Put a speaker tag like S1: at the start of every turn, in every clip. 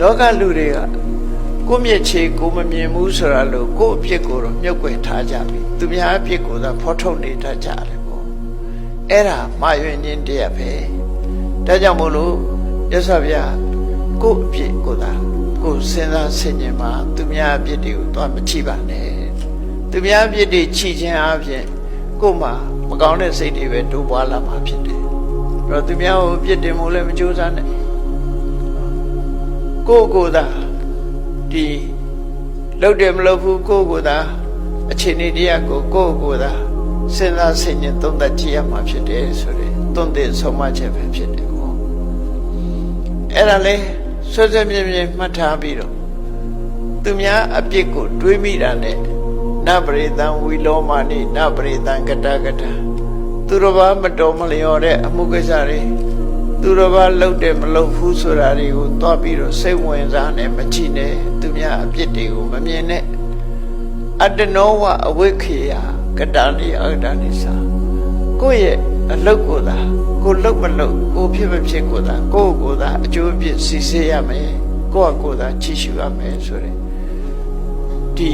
S1: လောကလူတွေကကိုယ့်မျက်ခြေကိုမမြင်ဘူးဆိုတာလို့ကိုယ့်အဖြစ်ကိုတော့မြုပ်ွယ်ထားကြပြီသူများအဖြစ်ကိုသာဖော်ထုတ်နေတတ်ကြတယ်ပေါ့အဲ့ဒါမာယွင်ခြင်းတရားပဲဒါကြောင့်မို့လို့ရသော်ဗျာကိုယ့်အဖြစ်ကိုသာကိုယ်စဉ်းစားဆင်ခြင်မှာသူများအဖြစ်တွေကိုတော့မချိပါနဲ့သူများအဖြစ်တွေချိခြင်းအပြင်ကိုယ်မှာမကောင်းတဲ့စိတ်တွေပဲတိုးပွားလာမှာဖြစ်တယ်အဲ့တော့သူများကိုအပြစ်တင်မှုလည်းမကြိုးစားနဲ့ ကိုယ့်ကိုယ်သာဒီလှုပ်တယ်မလှုပ်ဘူးကိုယ့်ကိုယ်သာအခြေအနေတရားကိုကိုယ့်ကိုယ်သာစဉ်းစားဆင်ခြင်သုံးသပ်ကြည့်ရမှာဖြစ်တယ်ဆိုရင်သွန်သင်ဆုံးမချက်ပဲဖြစ်တယ်ကောအဲ့ဒါလေဆွဆွမြဲမြဲမှတ်ထားပြီးတော့သူများအပြစ်ကိုတွေးမိတာနဲ့နပရိသံဝီလောမနိနပရိသံကတကတသူတော်ဘာမတော်မလျော်တဲ့အမှုကိစ္စတွေ သူတော်ဘာလှုပ်တယ်မလှုပ်ဘူးဆိုတာတွေကိုသွားပြီးတော့စိတ်ဝင်စားနဲ့မကြည့်နဲ့သူများအပြစ်တွေကိုမမြင်နဲ့အတ္တနောဝအဝိခေယကတလိအတ္တနိစာကိုယ့်ရဲ့အလုတ်ကိုသာကိုလှုပ်မလှုပ်ကိုဖြစ်မဖြစ်ကိုသာကိုယ့်ကိုယ်သာအကျိုးအပြစ်စီစေရမယ်ကိုယ့်အကိုယ်သာချီရှုရမယ်ဆိုတဲ့ဒီ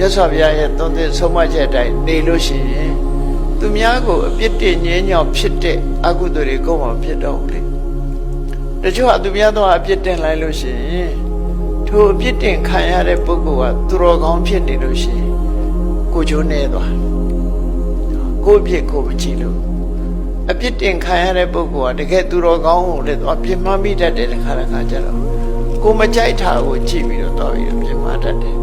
S1: ရသော်ဘုရားရဲ့သုံးသစ်ဆုံးမချက်အတိုင်းနေလို့ရှိရင် သူများကိုအပြစ်တင်ငင်းညောင်ဖြစ်တဲ့အကုသိုလ်တွေကိုမှဖြစ်တော့ဘူးလေတချို့ကသူများတော့အပြစ်တင်လိုက်လို့ရှိရင်ထိုအပြစ်တင်ခံရတဲ့ပုဂ္ဂိုလ်ကသူတော်ကောင်းဖြစ်နေလို့ရှိရင်ကိုချိုးနေသွားကိုယ့်အပြစ်ကိုမကြည့်လို့အပြစ်တင်ခံရတဲ့ပုဂ္ဂိုလ်ကတကယ်သူတော်ကောင်းကိုလည်းတော့ပြင်းမှမိတတ်တယ်တခါတခါကျတော့ကိုမကြိုက်တာကိုကြည့်ပြီးတော့တော့ပြီးတော့ပြင်းမှတတ်တယ်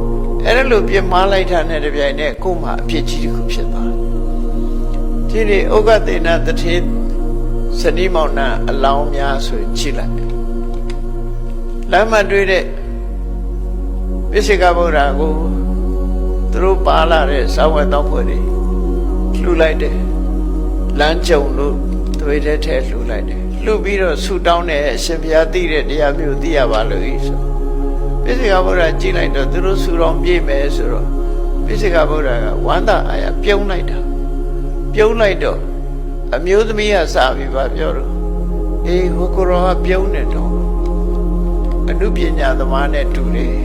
S1: အဲ့ဒါလို့ပြင်းမှလိုက်တာနဲ့တပြိုင်နက်ကို့မှာအပြစ်ကြီးတစ်ခုဖြစ်သွားတယ် ဒီနေ့ဥက္ကသေနတထေစတိမောင်နာအလောင်းများဆိုကြည့်လိုက်လမ်းမတွေ့တဲ့ပိစိကဗုဒ္ဓကိုသူတို့ပါလာတဲ့စာဝတ်တော်ဖွဲ့တွေလှူလိုက်တယ်လမ်းကြုံလို့သွေးတဲ့ထဲလှူလိုက်တယ်လှူပြီးတော့ဆူတောင်းတဲ့အရှင်ဘုရားသိတဲ့တရားမျိုးသိရပါလို့ဤဆိုပိစိကဗုဒ္ဓကြည့်လိုက်တော့သူတို့ဆူတော်ပြေးမယ်ဆိုတော့ပိစိကဗုဒ္ဓကဝမ်းသာအားရပြုံးလိုက်တာ ပြုံးလိုက်တော့အမျိုးသမီးကစပြီးပါပြောတော့အေးဟိုကိုရောကပြုံးနေတော့အနုပညာသမားနဲ့တူတယ်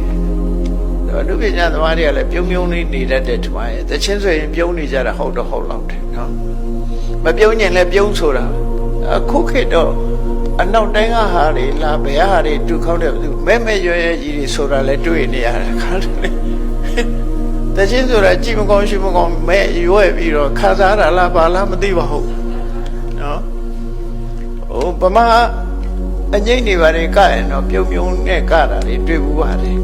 S1: အနုပညာသမားတွေကလည်းပြုံးပြုံးလေးနေတတ်တဲ့ထမရဲ့တချင်းဆိုရင်ပြုံးနေကြတာဟုတ်တော့ဟုတ်လောက်တယ်နော်မပြုံးရင်လည်းပြုံးဆိုတာအခုခေတ်တော့အနောက်တိုင်းကဟာတွေလာဘယ်ဟာတွေတူခေါက်တဲ့ဘူးမဲမဲရွယ်ရွယ်ကြီးတွေဆိုတာလည်းတွေ့နေရတာခါတယ် တချင်းဆိုတာကြည့်မကောင်းရှိမကောင်းမဲရွယ်ပြီးတော့ခါစားတာလားဘာလားမသိပါဘူးနော်ဟိုဗမာအငိမ့်နေပါလေကရင်တော့ပြုံပြုံနဲ့ကတာတွေတွေ့ဘူးပါတယ်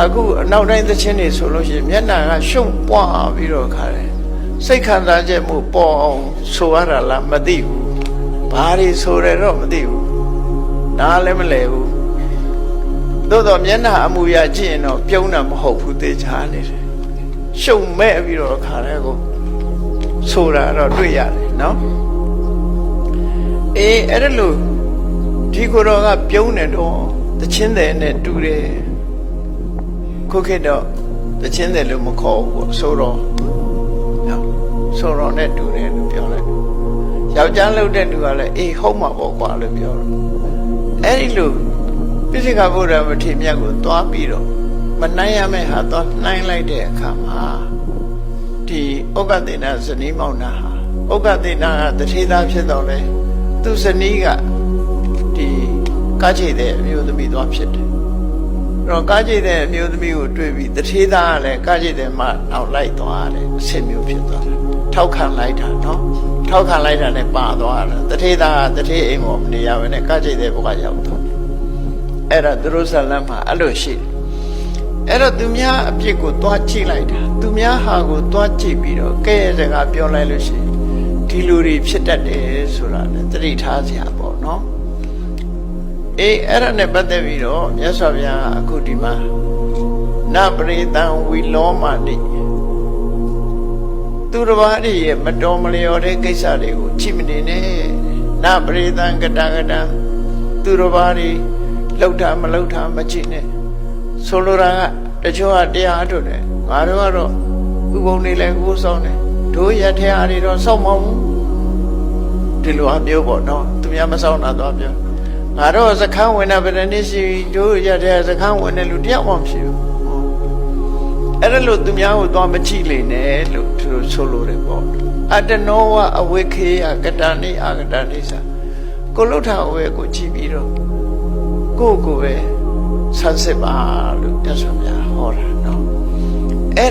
S1: အခုအနောက်တိုင်းသချင်းတွေဆိုလို့ရှိရင်မျက်နှာကရှုံပွားပြီးတော့ခါတယ်စိတ်ခံစားချက်မှုပေါ်အောင်ဆိုရတာလားမသိဘူးဘာတွေဆိုရတော့မသိဘူးနားလည်းမလဲဘူးသို့တော့မျက်နှာအမူအရာကြည့်ရင်တော့ပြုံးတာမဟုတ်ဘူးသေချာနေတယ် ရှုံမဲ့ပြီးတော့ခါတယ်ကိုဆိုတာတော့တွေ့ရတယ်နော်အေးအဲ့ဒါလို့ဒီကိုယ်တော်ကပြုံးနေတော့တချင်းတယ်နဲ့တူတယ်ခုခေတ်တော့တချင်းတယ်လို့မခေါ်ဘူးပေါ့ဆိုတော့နော်ဆိုတော့နဲ့တူတယ်လို့ပြောလိုက်ယောက်ျားလုပ်တဲ့လူကလည်းအေးဟုတ်မှာပေါ့ကွာလို့ပြောတော့အဲ့ဒီလိုပိစိကဗုဒ္ဓမထေရမြတ်ကိုသွားပြီးတော့မ နိုင်ရမယ့်ဟာသွားနှိုင်းလိုက်တဲ့အခါမှာဒီဩက္ကသေနဇနီးမောင်နာဟာဩက္ကသေနကတထေသားဖြစ်တော့လေသူဇနီးကဒီကားချိတ်တဲ့အမျိုးသမီးသွားဖြစ်တယ်အဲ့တော့ကားချိတ်တဲ့အမျိုးသမီးကိုတွေ့ပြီးတထေသားကလည်းကားချိတ်တဲ့မှနောက်လိုက်သွားတယ်အဆင်မျိုးဖြစ်သွားတယ်ထောက်ခံလိုက်တာနော်ထောက်ခံလိုက်တာနဲ့ပါသွားတာတထေသားကတထေအိမ်ပေါ်မနေရဘဲနဲ့ကားချိတ်တဲ့ဘုရားရောက်သွားအဲ့ဒါသူတို့ဇလန်းမှာအဲ့လိုရှိတယ် အဲ့တော့သူများအပြစ်ကိုသွားကြည့်လိုက်တာသူများဟာကိုသွားကြည့်ပြီးတော့ကဲရဲ့စကားပြောလိုက်လို့ရှိရင်ဒီလူတွေဖြစ်တတ်တယ်ဆိုတာလည်းသတိထားစရာပေါ့နော်အေးအဲ့ဒါနဲ့ပတ်သက်ပြီးတော့မြတ်စွာဘုရားကအခုဒီမှာနပရိသံဝီလောမတိသူတစ်ပါးတွေရဲ့မတော်မလျော်တဲ့ကိစ္စတွေကိုကြည့်မနေနဲ့နပရိသံကတကတံသူတစ်ပါးတွေလှုပ်တာမလှုပ်တာမကြည့်နဲ့ ဆိုလိုတာကတချို့ကတရားအထုတ်တယ်ငါတို့ကတော့ဥပုံနေလဲကိုးဆောင်တယ်တို့ရထဲအားတွေတော့စောင့်မအောင်ဒီလိုအမျိုးပေါ့နော်သူများမဆောင်တာတော့ပြောငါတော့စခန်းဝင်တာဗရဏိရှိပြီတို့ရတဲ့စခန်းဝင်တဲ့လူတယောက်မှမရှိဘူးအဲ့ဒါလို့သူများကိုသွားမကြည့်လေနဲ့လို့သူတို့ဆိုလိုတယ်ပေါ့အတနောဝအဝိခေယကတနိအာကတနိစာကိုလုထာဝဲကိုကြည့်ပြီးတော့ကိုယ့်ကိုယ်ပဲ ဆန်းစစ်ပါလို့မြတ်စွာဘုရားဟောတာနော်